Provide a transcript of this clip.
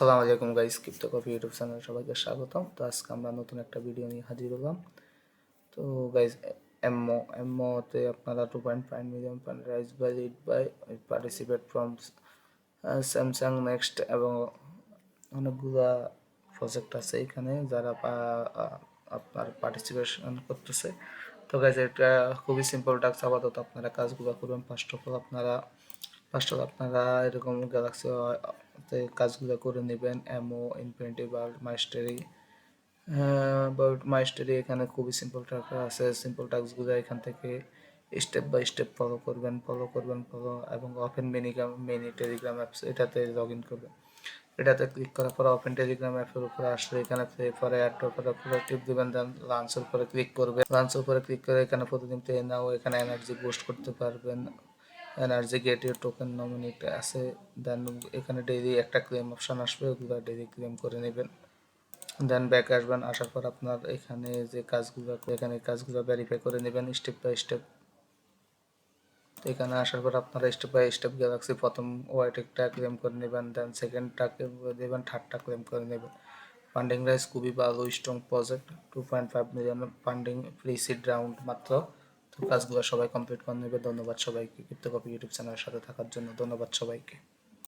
আসসালামু আলাইকুম guys crypto copy YouTube চ্যানেলে সবাইকে স্বাগতম। তো আজকে আমরা নতুন একটা ভিডিও নিয়ে হাজির হলাম। তো গাইস এমও এমওতে আপনারা two point five million fund raise by lead by participate from Samsung next এবং অনেকগুলা প্রজেক্ট আছে এখানে যারা আপনার পার্টিসিপেশন করতেছে। তো গাইজ এটা খুবই সিম্পল টাস্ক আপাতত আপনারা কাজগুলো করবেন ফার্স্ট অফ অল আপনারা ফার্স্ট অফ অল আপনারা এরকম গ্যালাক্সি কাজগুলো করে নেবেন এমও ইনফিনিটি বা মাইস্টারি বাট মাইস্টারি এখানে খুবই সিম্পল টাস্ক আছে। সিম্পল টাস্কগুলো এখান থেকে স্টেপ বাই স্টেপ ফলো করবেন ফলো করবেন ফলো এবং অফেন মিনিগ্রাম মিনি টেলিগ্রাম অ্যাপস এটাতে লগ ইন করবেন। এটাতে ক্লিক করার পরে অফেন টেলিগ্রাম অ্যাপের উপরে আসলে এখানে প্লে পরে অ্যাড করে উপরে টিপ দিবেন দেন লাঞ্চের উপরে ক্লিক করবেন। লাঞ্চের উপরে ক্লিক করে এখানে প্রতিদিন পেয়ে নাও এখানে এনার্জি বুস্ট করতে পারবেন। এনার্জি গেটের টোকেন নমিনেট আছে দেন এখানে ডেইলি একটা ক্লেম অপশন আসবে, ওগুলো ডেইলি ক্লেম করে নেবেন। দেন ব্যাক আসবেন, আসার পর আপনার এখানে যে কাজগুলো, এখানে কাজগুলো ভেরিফাই করে নেবেন স্টেপ বাই স্টেপ তো এখানে আসার পর আপনারা স্টেপ বাই স্টেপ গ্যালাক্সি প্রথম ওয়াইটেকটা ক্লেম করে নেবেন দেন সেকেন্ডটাকে দেবেন থার্ডটা ক্লেম করে নেবেন। ফান্ডিং রাইজ খুবই ভালো strong project two point five million funding pre seed round মাত্র। কাজগুলো সবাই কমপ্লিট করে নেবে। ধন্যবাদ সবাইকে। ক্রিপ্টো কপি ইউটিউব চ্যানেলের সাথে থাকার জন্য ধন্যবাদ সবাইকে।